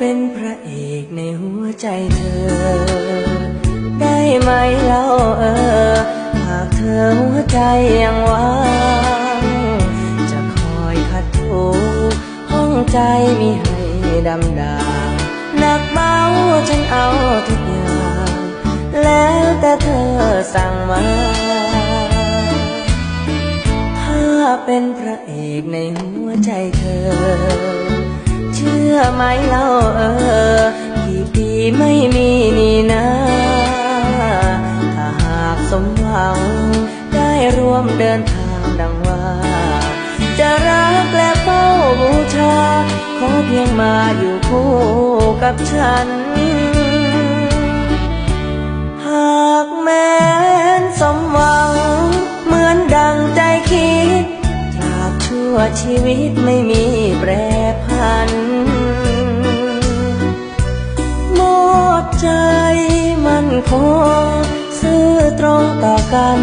ป็นพระเอกในหัวใจเธอ ได้ไหมเล่าเออ หากเธอหัวใจยังว่างจะคอยขัดถูห้องใจมีให้ดำดางหนักเบาฉันเอาทุกอย่าง แล้วแต่เธอสั่งมาถ้าเป็นพระเอกในหัวใจเธอ ชื่อไหมเล่าเออกี่ปีไม่มีนี่นะ ถ้าหากสมหวัง ได้ร่วมเดินทางดังว่า จะรักและเฝ้าบูชา ขอเพียงมาอยู่คู่กับฉัน หากแม้นสมหวัง เหมือนดังใจคิดจากชั่วชีวิตไม่มีแปร มันคงซื่อตรงต่อกัน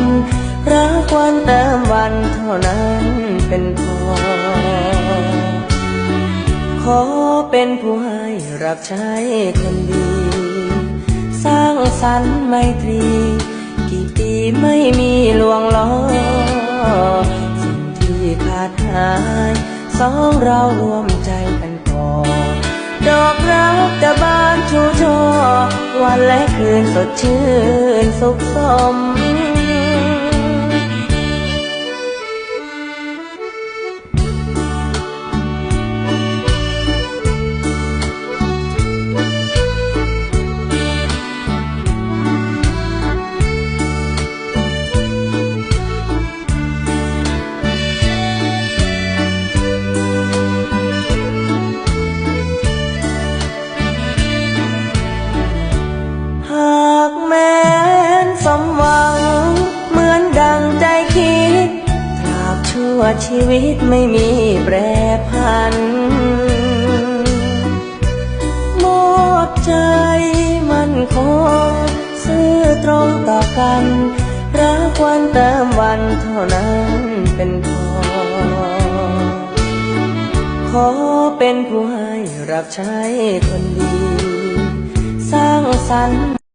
รักวันเติมวันเท่านั้นเป็นพอ ขอเป็นผู้ให้รับใช้คนดี สร้างสรรค์ไมตรี กี่ปีไม่มีลวงล้อ สิ่งที่ขาดหาย สองเรารวม วันและคืนสดชื่นสุขสม วชีวิตไม่มีแปรพันหมดใจมันคงซื่อตรงต่อกัน รักวันเติมวันเท่านั้นเป็นพอ ขอเป็นผู้ให้รับใช้คนดี สร้างสรรค์